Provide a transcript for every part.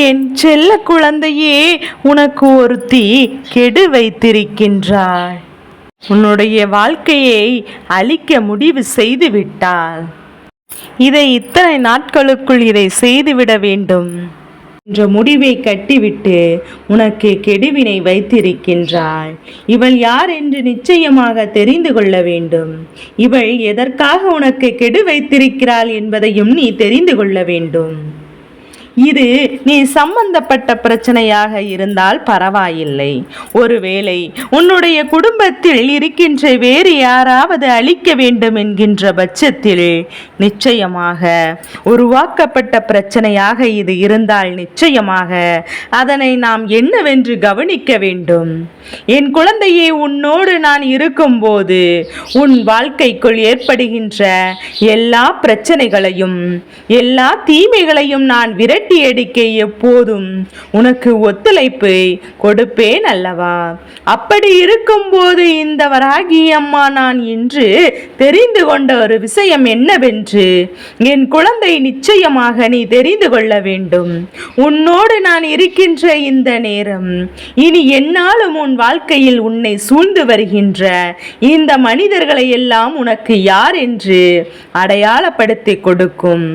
என் செல்ல குழந்தையே உனக்கு ஒருத்தி கெடு வைத்திருக்கின்றாள். உன்னுடைய வாழ்க்கையை அழிக்க முடிவு செய்து விட்டாள் இதை இத்தனை நாட்களுக்குள் இதை செய்துவிட வேண்டும். என்ற முடிவை கட்டிவிட்டு உனக்கு கெடுவினை வைத்திருக்கின்றாள். இவள் யார் என்று நிச்சயமாக தெரிந்து கொள்ள வேண்டும். இவள் எதற்காக உனக்கு கெடு வைத்திருக்கிறாள் என்பதையும் நீ தெரிந்து கொள்ள வேண்டும். இது நீ சம்பந்தப்பட்ட பிரச்சனையாக இருந்தால் பரவாயில்லை. ஒருவேளை உன்னுடைய குடும்பத்தில் இருக்கின்ற வேறு யாராவது அழிக்க வேண்டும் என்கின்ற பட்சத்தில் நிச்சயமாக உருவாக்கப்பட்ட பிரச்சனையாக இது இருந்தால் நிச்சயமாக அதனை நாம் என்னவென்று கவனிக்க வேண்டும். என் குழந்தையே உன்னோடு நான் இருக்கும்போது உன் வாழ்க்கைக்குள் ஏற்படுகின்ற எல்லா பிரச்சனைகளையும் எல்லா தீமைகளையும் நான் விரட்டி அடிக்க எப்போதும் உனக்கு ஒத்துழைப்பை கொடுப்பேன் அல்லவா? அப்படி இருக்கும்போது இந்த வராகி அம்மா நான் இன்று தெரிந்து கொண்ட ஒரு விஷயம் என்னவென்று என் குழந்தை நிச்சயமாக நீ தெரிந்து கொள்ள வேண்டும். உன்னோடு நான் இருக்கின்ற இந்த நேரம் இனி என்னாலும் உன் வாழ்க்கையில் உன்னை சூழ்ந்து வருகின்ற இந்த மனிதர்களை எல்லாம் உனக்கு யார் என்று அடையாளப்படுத்தி கொடுக்கும்.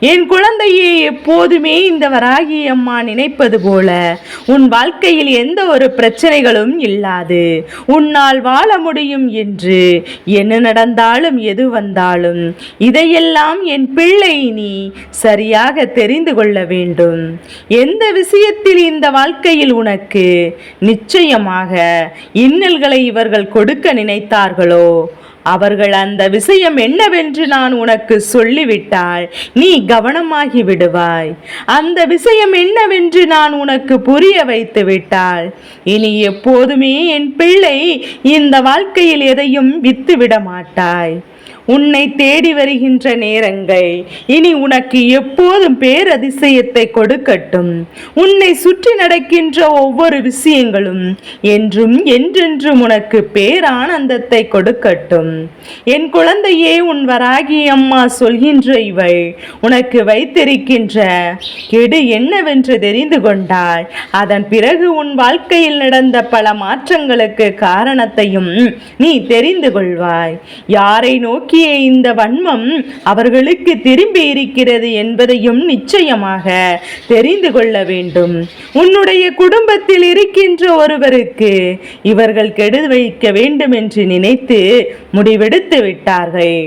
என் குழந்தையே எப்போதுமே இந்த வராகி அம்மா நினைப்பது போல உன் வாழ்க்கையில் எந்த ஒரு பிரச்சனைகளும் இல்லாது உன்னால் வாழ முடியும் என்று என்ன நடந்தாலும் எது வந்தாலும் இதையெல்லாம் என் பிள்ளை நீ சரியாக தெரிந்து கொள்ள வேண்டும். எந்த விஷயத்தில் இந்த வாழ்க்கையில் உனக்கு நிச்சயமாக இன்னல்களை இவர்கள் கொடுக்க நினைத்தார்களோ அவர்கள் அந்த விஷயம் என்னவென்று நான் உனக்கு சொல்லிவிட்டால் நீ கவனமாகி விடுவாய். அந்த விஷயம் என்னவென்று நான் உனக்கு புரிய வைத்து விட்டால் இனி எப்போதுமே என் பிள்ளை இந்த வாழ்க்கையில் எதையும் வித்துவிட மாட்டாய். உன்னை தேடி வருகின்ற நேரங்கள். இனி உனக்கு எப்போதும் பேரதிசயத்தை கொடுக்கட்டும். உன்னை சுற்றி நடக்கின்ற ஒவ்வொரு விஷயங்களும் என்றும் என்றென்றும் உனக்கு பேரானந்தத்தை கொடுக்கட்டும். என் குழந்தையே உன் வராகி அம்மா சொல்கின்ற இவள் உனக்கு வைத்திருக்கின்ற கெடு என்னவென்று தெரிந்து கொண்டாள் அதன் பிறகு உன் வாழ்க்கையில் நடந்த பல மாற்றங்களுக்கு காரணத்தையும் நீ தெரிந்து கொள்வாய். யாரை நோக்கி நோக்கிய இந்த வன்மம் அவர்களுக்கு திரும்பி இருக்கிறது என்பதையும் நிச்சயமாக தெரிந்து கொள்ள வேண்டும். உன்னுடைய குடும்பத்தில் இருக்கின்ற ஒருவருக்கு இவர்கள் கெடு வைக்க வேண்டும் என்று நினைத்து முடிவெடுத்து விட்டார்கள்.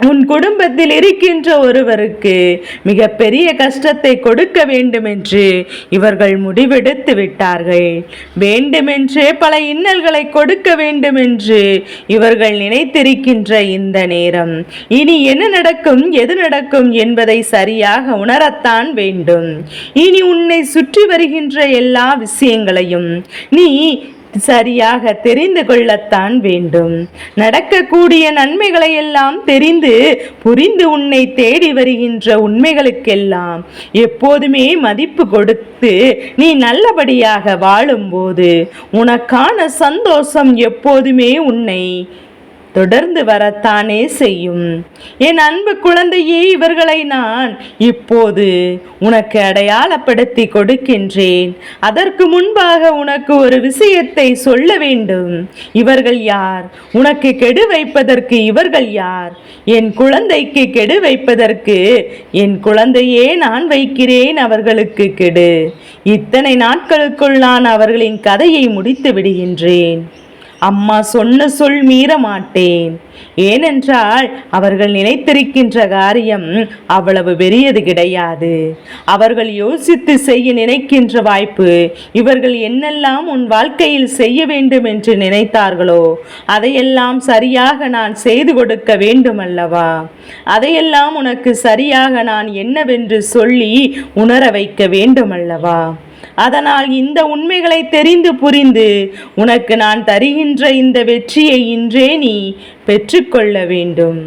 உன் குடும்பத்தில் இருக்கின்ற ஒருவருக்கு மிகப்பெரிய கஷ்டத்தை கொடுக்க வேண்டும் என்று இவர்கள் முடிவெடுத்து விட்டார்கள். வேண்டுமென்றே பல இன்னல்களை கொடுக்க வேண்டும் என்று இவர்கள் நினைத்திருக்கின்ற இந்த நேரம். இனி என்ன நடக்கும் எது நடக்கும் என்பதை சரியாக உணரத்தான் வேண்டும். இனி உன்னை சுற்றி வருகின்ற எல்லா விஷயங்களையும் நீ சரியாக தெரிந்து கொள்ளத்தான் வேண்டும். நடக்கக்கூடிய நன்மைகளை எல்லாம் தெரிந்து புரிந்து உன்னை தேடி வருகின்ற உண்மைகளுக்கெல்லாம் எப்போதுமே மதிப்பு கொடுத்து நீ நல்லபடியாக வாழும்போது உனக்கான சந்தோஷம் எப்போதுமே உன்னை தொடர்ந்து வரத்தானே செய்யும். என் அன்பு குழந்தையே இவர்களை நான் இப்போது உனக்கு அடையாளப்படுத்தி கொடுக்கின்றேன். அதற்கு முன்பாக உனக்கு ஒரு விஷயத்தை சொல்ல வேண்டும். இவர்கள் யார்? உனக்கு கெடு வைப்பதற்கு இவர்கள் யார்? என் குழந்தைக்கு கெடு வைப்பதற்கு என் குழந்தையே நான் வைக்கிறேன் அவர்களுக்கு கெடு. இத்தனை நாட்களுக்குள் நான் அவர்களின் கதையை முடித்து விடுகின்றேன். அம்மா சொன்ன சொல் மீற மாட்டேன் ஏனென்றால் அவர்கள் நினைத்திருக்கின்ற காரியம் அவ்வளவு பெரியது கிடையாது. அவர்கள் யோசித்து செய்ய நினைக்கின்ற வாய்ப்பு இவர்கள் என்னெல்லாம் உன் வாழ்க்கையில் செய்ய வேண்டும் என்று நினைத்தார்களோ அதையெல்லாம் சரியாக நான் செய்து கொடுக்க வேண்டும் அல்லவா அதையெல்லாம் உனக்கு சரியாக நான் என்னவென்று சொல்லி உணர வைக்க வேண்டும் அல்லவா அதனால் இந்த உண்மைகளை தெரிந்து புரிந்து உனக்கு நான் தருகின்ற இந்த வெற்றியை இன்றே நீ பெற்றுக்கொள்ள வேண்டும்.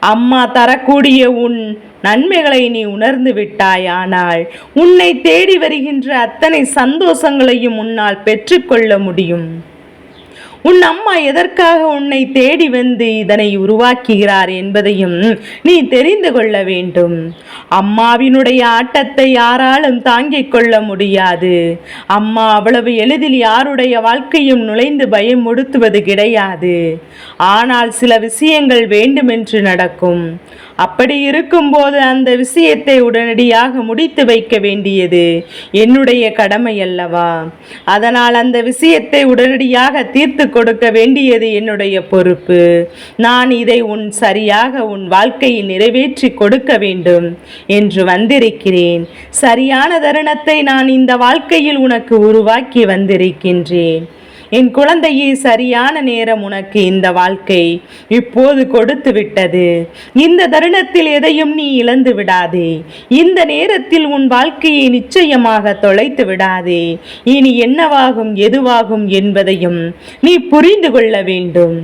அம்மா தரக்கூடிய உன் நன்மைகளை நீ உணர்ந்து விட்டாயானால் உன்னை தேடி வருகின்ற அத்தனை சந்தோஷங்களையும் உன்னால் பெற்றுக்கொள்ள முடியும். உன் அம்மா எதற்காக உன்னை தேடி வந்து இதனை உருவாக்குகிறார் என்பதையும் நீ தெரிந்து கொள்ள வேண்டும். அம்மாவினுடைய ஆட்டத்தை யாராலும் தாங்கிக் கொள்ள முடியாது. அம்மா அவ்வளவு எளிதில் யாருடைய வாழ்க்கையும் நுழைந்து பயமுடுத்துவது கிடையாது. ஆனால் சில விஷயங்கள் வேண்டுமென்று நடக்கும். அப்படி இருக்கும்போது அந்த விஷயத்தை உடனடியாக முடித்து வைக்க வேண்டியது என்னுடைய கடமை அல்லவா? அதனால் அந்த விஷயத்தை உடனடியாக தீர்த்து கொடுக்க வேண்டியது என்னுடைய பொறுப்பு. நான் இதை உன் சரியாக உன் வாழ்க்கையில் நிறைவேற்றி கொடுக்க வேண்டும் என்று வந்திருக்கிறேன். சரியான தருணத்தை நான் இந்த வாழ்க்கையில் உனக்கு உருவாக்கி வந்திருக்கின்றேன். என் குழந்தையே சரியான நேரம் உனக்கு இந்த வாழ்க்கை இப்போது கொடுத்து விட்டது. இந்த தருணத்தில் எதையும் நீ இழந்து விடாதே. இந்த நேரத்தில் உன் வாழ்க்கையை நிச்சயமாக தொலைத்து விடாதே. இனி என்னவாகும் எதுவாகும் என்பதையும் நீ புரிந்து கொள்ள வேண்டும்.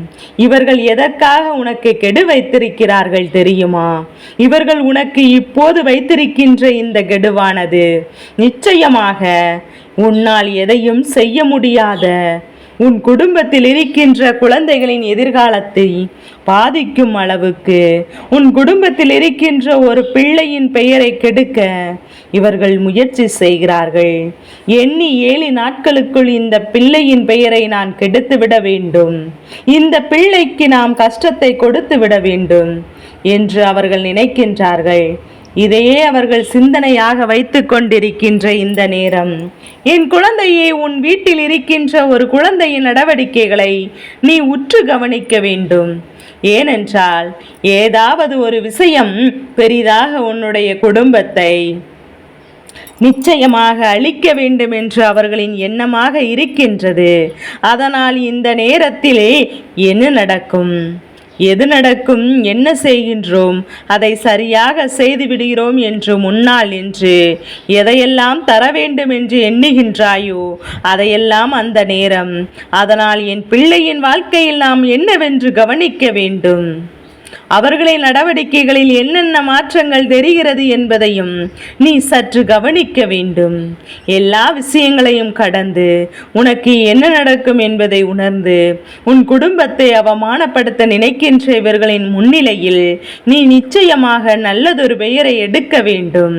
இவர்கள் எதற்காக உனக்கு கெடு வைத்திருக்கிறார்கள் தெரியுமா? இவர்கள் உனக்கு இப்போது வைத்திருக்கின்ற இந்த கெடுவானது. நிச்சயமாக உன்னால் எதையும் செய்ய முடியாத உன் குடும்பத்தில் இருக்கின்ற குழந்தைகளின் எதிர்காலத்தை பாதிக்கும் அளவுக்கு உன் குடும்பத்தில் இருக்கின்ற ஒரு பிள்ளையின் பெயரை கெடுக்க இவர்கள் முயற்சி செய்கிறார்கள். எண்ணி ஏழு நாட்களுக்குள் இந்த பிள்ளையின் பெயரை நான் கெடுத்து விட வேண்டும். இந்த பிள்ளைக்கு நாம் கஷ்டத்தை கொடுத்து விட வேண்டும் என்று அவர்கள் நினைக்கின்றார்கள். இதையே அவர்கள் சிந்தனையாக வைத்து கொண்டிருக்கின்ற இந்த நேரம். என் குழந்தையை உன் வீட்டில் இருக்கின்ற ஒரு குழந்தையின் நடவடிக்கைகளை நீ உற்று கவனிக்க வேண்டும். ஏனென்றால் ஏதாவது ஒரு விஷயம் பெரிதாக உன்னுடைய குடும்பத்தை நிச்சயமாக அழிக்க வேண்டும் என்று அவர்களின் எண்ணமாக இருக்கின்றது. அதனால் இந்த நேரத்திலே என்ன நடக்கும்? எது நடக்கும் என்ன செய்கின்றோம் அதை சரியாக செய்து விடுகிறோம் என்று முன்னால் என்று எதையெல்லாம் தர வேண்டும் என்று எண்ணுகின்றாயோ அதையெல்லாம் அந்த நேரம். அதனால் என் பிள்ளையின் வாழ்க்கையில் நாம் என்னவென்று கவனிக்க வேண்டும்? அவர்களின் நடவடிக்கைகளில் என்னென்ன மாற்றங்கள் தெரிகிறது என்பதையும் நீ சற்று கவனிக்க வேண்டும். எல்லா விஷயங்களையும் கடந்து உனக்கு என்ன நடக்கும் என்பதை உணர்ந்து உன் குடும்பத்தை அவமானப்படுத்த நினைக்கின்ற இவர்களின் முன்னிலையில் நீ நிச்சயமாக நல்லதொரு பெயரை எடுக்க வேண்டும்.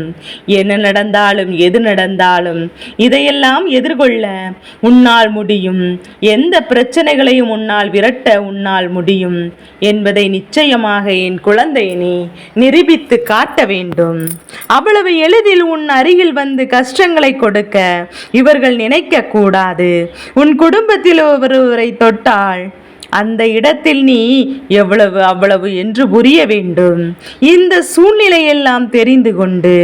என்ன நடந்தாலும் எது நடந்தாலும் இதையெல்லாம் எதிர்கொள்ள உன்னால் முடியும். எந்த பிரச்சனைகளையும் உன்னால் விரட்ட உன்னால் முடியும் என்பதை நிச்சயமாக என் குழந்தை நீ நிரூபித்து காட்ட வேண்டும். அவ்வளவு எளிதில் உன் அருகில் வந்து கஷ்டங்களை கொடுக்க இவர்கள் நினைக்க கூடாது. உன் குடும்பத்தில் ஒருவரை தொட்டால் அந்த இடத்தில் நீ எவ்வளவு அவ்வளவு என்று புரிய வேண்டும். இந்த சூழ்நிலையெல்லாம் தெரிந்து கொண்டு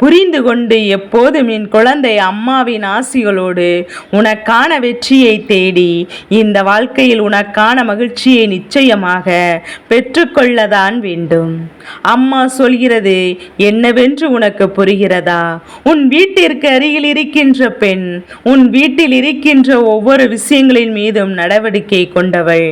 புரிந்து கொண்டு எப்போதும் என் குழந்தை அம்மாவின் ஆசிகளோடு உனக்கான வெற்றியை தேடி இந்த வாழ்க்கையில் உனக்கான மகிழ்ச்சியை நிச்சயமாக பெற்றுக்கொள்ளதான் வேண்டும். அம்மா சொல்கிறது என்னவென்று உனக்கு புரிகிறதா? உன் வீட்டிற்கு அருகில் இருக்கின்ற பெண் உன் வீட்டில் இருக்கின்ற ஒவ்வொரு விஷயங்களின் மீதும் நடவடிக்கை கொண்டவள்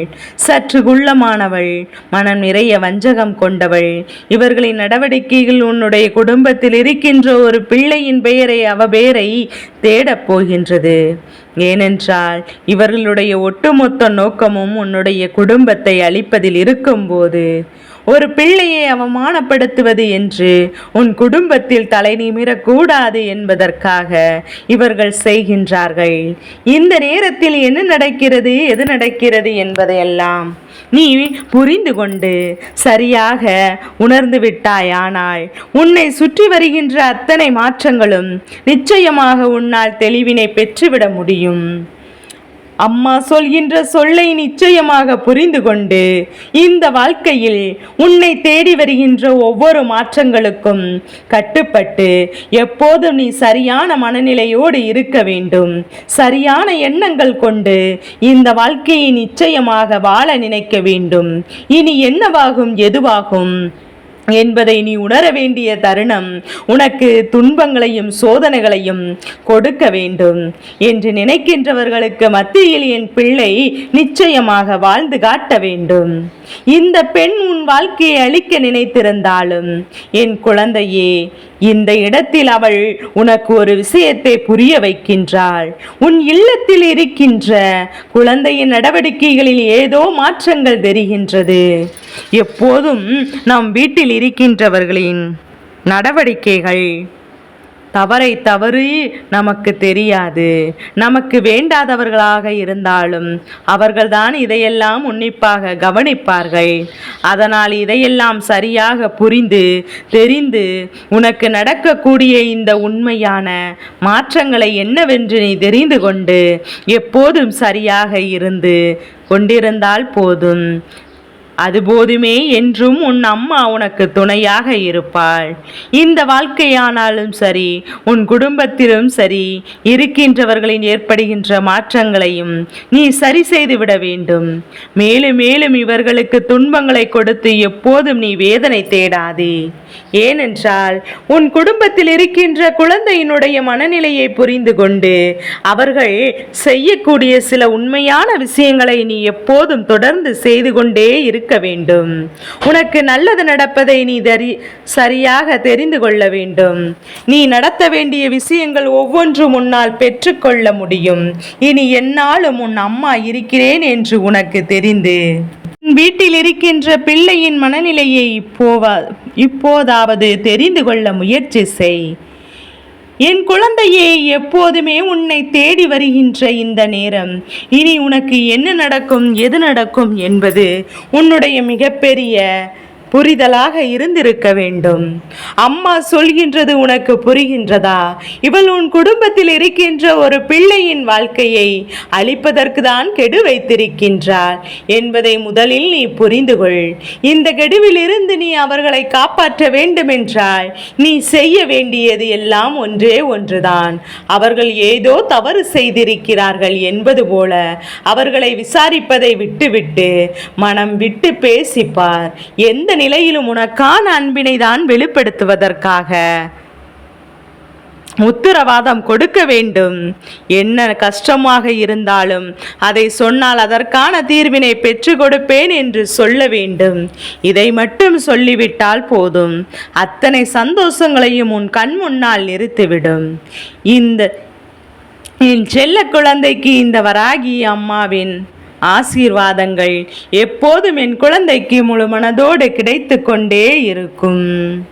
சற்று குள்ளமானவள் மனம் நிறைய வஞ்சகம் கொண்டவள். இவர்களின் நடவடிக்கைகள் உன்னுடைய குடும்பத்தில் இருக்கின்ற ஒரு பிள்ளையின் பெயரை அவ பெயரை தேடப் போகின்றது. ஏனென்றால் இவர்களுடைய ஒட்டுமொத்த நோக்கமும் உன்னுடைய குடும்பத்தை அழிப்பதில் இருக்கும்போது ஒரு பிள்ளையை அவமானப்படுத்துவது என்று உன் குடும்பத்தில் தலை நிமிரக்கூடாது என்பதற்காக இவர்கள் செய்கின்றார்கள். இந்த நேரத்தில் என்ன நடக்கிறது எது நடக்கிறது என்பதையெல்லாம் நீ புரிந்து கொண்டு சரியாக உணர்ந்து விட்டாயானாய் உன்னை சுற்றி வருகின்ற அத்தனை மாற்றங்களும் நிச்சயமாக உன்னால் தெளிவினை பெற்றுவிட முடியும். அம்மா சொல்கின்ற சொல்லை நிச்சயமாக புரிந்து கொண்டு இந்த வாழ்க்கையில் உன்னை தேடி வருகின்ற ஒவ்வொரு மாற்றங்களுக்கும் கட்டுப்பட்டு எப்போதும் நீ சரியான மனநிலையோடு இருக்க வேண்டும். சரியான எண்ணங்கள் கொண்டு இந்த வாழ்க்கையை நிச்சயமாக வாழ நினைக்க வேண்டும். இனி என்னவாகும் எதுவாகும்? என்பதை நீ உணர வேண்டிய தருணம் உனக்கு துன்பங்களையும் சோதனைகளையும் கொடுக்க வேண்டும். என்று நினைக்கின்றவர்களுக்கு மத்தியில் என் பிள்ளை நிச்சயமாக வாழ்ந்து காட்ட வேண்டும். இந்த பெண் உன் வாழ்க்கையை அழிக்க நினைத்திருந்தாலும் என் குழந்தையே இந்த இடத்தில் அவள் உனக்கு ஒரு விஷயத்தை புரிய வைக்கின்றாள். உன் இல்லத்தில் இருக்கின்ற குழந்தையின் நடவடிக்கைகளில் ஏதோ மாற்றங்கள் தெரிகின்றது. எப்போதும் நம் வீட்டில் இருக்கின்றவர்களின் நடவடிக்கைகள். தவறை தவறு நமக்கு தெரியாது. நமக்கு வேண்டாதவர்களாக இருந்தாலும் அவர்கள்தான் இதையெல்லாம் உன்னிப்பாக கவனிப்பார்கள். அதனால் இதையெல்லாம் சரியாக புரிந்து தெரிந்து உனக்கு நடக்கக்கூடிய இந்த உண்மையான மாற்றங்களை என்னவென்று நீ தெரிந்து கொண்டு எப்போதும் சரியாக இருந்து கொண்டிருந்தால் போதும். அது போதுமே என்றும் உன் அம்மா உனக்கு துணையாக இருப்பாள். இந்த வாழ்க்கையானாலும் சரி உன் குடும்பத்திலும் சரி இருக்கின்றவர்களின் ஏற்படுகின்ற மாற்றங்களையும் நீ சரி செய்து விட வேண்டும். மேலும் மேலும் இவர்களுக்கு துன்பங்களை கொடுத்து எப்போதும் நீ வேதனை தேடாதே. ஏனென்றால் உன் குடும்பத்தில் இருக்கின்ற குழந்தையினுடைய மனநிலையை புரிந்து கொண்டு அவர்கள் செய்யக்கூடிய சில உண்மையான விஷயங்களை நீ எப்போதும் தொடர்ந்து செய்து கொண்டே இருக்க வேண்டும். உனக்கு நல்லது நடப்பதை நீ தரி சரியாக தெரிந்து கொள்ள வேண்டும். நீ நடத்த வேண்டிய விஷயங்கள் ஒவ்வொன்றும் உன்னால் பெற்றுக்கொள்ள முடியும். இனி என்னாலும் உன் அம்மா இருக்கிறேன் என்று உனக்கு தெரிந்து. வீட்டில் இருக்கின்ற பிள்ளையின் மனநிலையை இப்போவா இப்போதாவது தெரிந்து கொள்ள முயற்சி செய். என் குழந்தையே எப்போதுமே உன்னை தேடி வருகின்ற இந்த நேரம் இனி உனக்கு என்ன நடக்கும் எது நடக்கும் என்பது உன்னுடைய மிகப்பெரிய புரிதலாக இருந்திருக்க வேண்டும். அம்மா சொல்கின்றது உனக்கு புரிகின்றதா? இவள் உன் குடும்பத்தில் இருக்கின்ற ஒரு பிள்ளையின் வாழ்க்கையை அழிப்பதற்கு தான் கெடு வைத்திருக்கின்றாள் என்பதை முதலில் நீ புரிந்து கொள். இந்த கெடுவிலிருந்து நீ அவர்களை காப்பாற்ற வேண்டுமென்றால் நீ செய்ய வேண்டியது எல்லாம் ஒன்றே ஒன்றுதான். அவர்கள் ஏதோ தவறு செய்திருக்கிறார்கள் என்பது போல அவர்களை விசாரிப்பதை விட்டுவிட்டு மனம் விட்டு பேசிப்பார். எந்த நிலையிலும் உனக்கான அன்பினை தான் வெளிப்படுத்துவதற்காக. உத்தரவாதம் கொடுக்க வேண்டும். என்ன கஷ்டமாக இருந்தாலும் அதை சொன்னால் அதற்கான தீர்வினை பெற்று கொடுப்பேன் என்று சொல்ல வேண்டும். இதை மட்டும் சொல்லிவிட்டால் போதும். அத்தனை சந்தோஷங்களையும் உன் கண் முன்னால் நிறுத்திவிடும். இந்த என் செல்ல குழந்தைக்கு இந்த வராகி அம்மாவின் ஆசீர்வாதங்கள் எப்போதும் என் குழந்தைக்கு முழு மனதோடு கிடைத்து கொண்டே இருக்கும்.